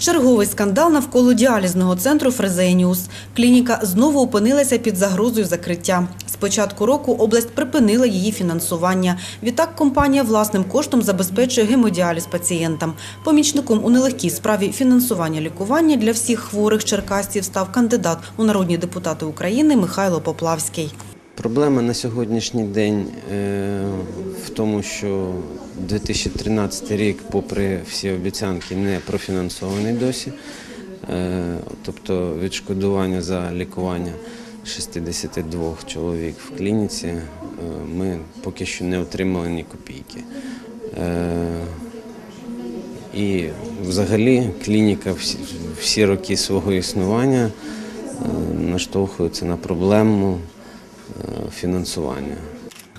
Черговий скандал навколо діалізного центру Фрезеніус. Клініка знову опинилася під загрозою закриття. З початку року область припинила її фінансування. Відтак компанія власним коштом забезпечує гемодіаліз пацієнтам. Помічником у нелегкій справі фінансування лікування для всіх хворих черкасців став кандидат у народні депутати України Михайло Поплавський. Проблема на сьогоднішній день е, в тому, що 2013 рік, попри всі обіцянки, не профінансований досі. Е, Тобто відшкодування за лікування 62 чоловік в клініці е, ми поки що не отримали ні копійки. І взагалі клініка всі, роки свого існування наштовхується на проблему фінансування.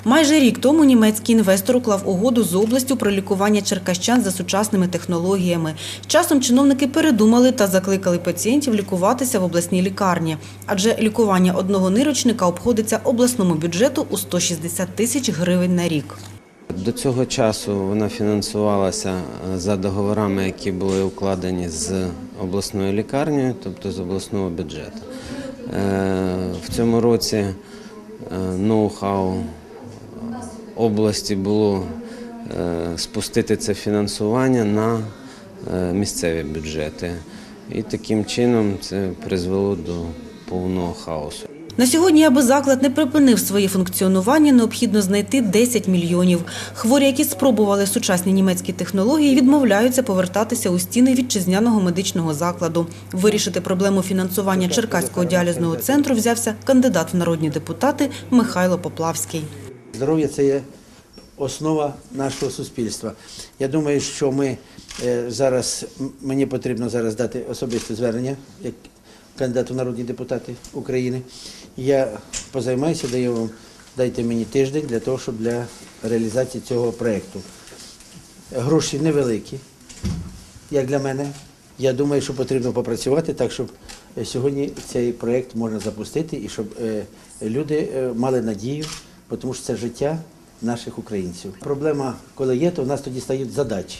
Майже рік тому німецький інвестор уклав угоду з областю про лікування черкащан за сучасними технологіями. Часом чиновники передумали та закликали пацієнтів лікуватися в обласній лікарні, адже лікування одного нирочника обходиться обласному бюджету у 160 тисяч гривень на рік. До цього часу вона фінансувалася е, за договорами, які були укладені з обласною лікарнею, тобто з обласного бюджету. Е, В цьому році ноу-хау області було е, спустити це фінансування на е, місцеві бюджети. І таким чином це призвело до повного хаосу. На сьогодні, аби заклад не припинив своє функціонування, необхідно знайти 10 мільйонів. Хворі, які спробували сучасні німецькі технології, відмовляються повертатися у стіни вітчизняного медичного закладу. Вирішити проблему фінансування Черкаського діалізного центру взявся кандидат в народні депутати Михайло Поплавський. Здоров'я це є основа нашого суспільства. Я думаю, що ми е, зараз мені потрібно зараз дати особисте звернення як кандидату в народні депутати України. Я позаймаюся, даю вам дайте мені тиждень для того, щоб для реалізації цього проєкту. Гроші невеликі, як для мене. Я думаю, що потрібно попрацювати так, щоб е, сьогодні цей проєкт можна запустити і щоб е, люди е, мали надію, тому що це життя наших українців. Проблема, коли є, то в нас тоді стають задачі.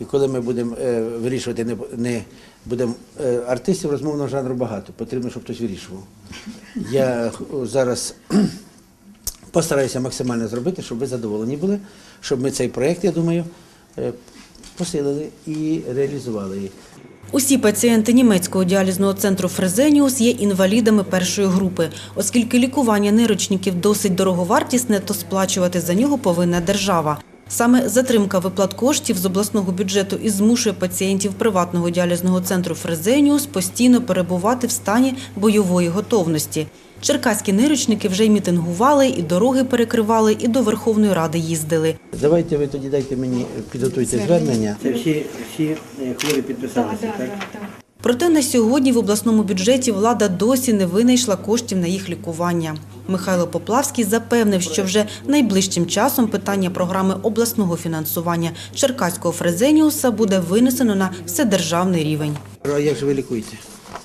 І коли ми будемо е, вирішувати, не, не будемо е, артистів розмовного жанру багато, потрібно, щоб хтось вирішував. Я зараз постараюся максимально зробити, щоб ви задоволені були, щоб ми цей проєкт, я думаю, е, посилили і реалізували їх. Усі пацієнти німецького діалізного центру Фрезеніус є інвалідами першої групи. Оскільки лікування нирочників досить дороговартісне, то сплачувати за нього повинна держава. Саме затримка виплат коштів з обласного бюджету і змушує пацієнтів приватного діалізного центру Фрезеніус постійно перебувати в стані бойової готовності. Черкаські нирочники вже й мітингували, і дороги перекривали, і до Верховної Ради їздили. Давайте ви тоді дайте мені підготуйте звернення. Це всі, всі е, хворі підписалися, так? Проте на сьогодні в обласному бюджеті влада досі не винайшла коштів на їх лікування. Михайло Поплавський запевнив, що вже найближчим часом питання програми обласного фінансування Черкаського фрезеніуса буде винесено на вседержавний рівень. А як же ви лікуєте?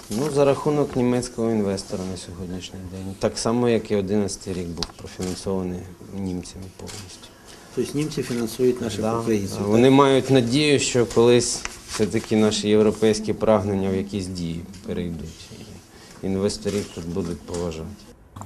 Ну, за рахунок німецького інвестора на сьогоднішній день. Так само, як і 11 рік був профінансований німцями повністю. Тобто німці фінансують наших Да. українців. так? Вони мають надію, що колись все-таки наші європейські прагнення в якісь дії перейдуть. І інвесторів тут будуть поважати.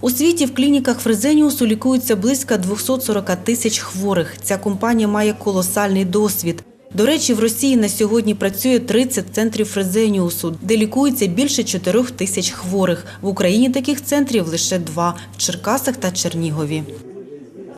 У світі в клініках Фрезеніусу лікуються близько 240 тисяч хворих. Ця компанія має колосальний досвід. До речі, в Росії на сьогодні працює 30 центрів Фрезеніусу, де лікується більше 4 тисяч хворих. В Україні таких центрів лише два – в Черкасах та Чернігові.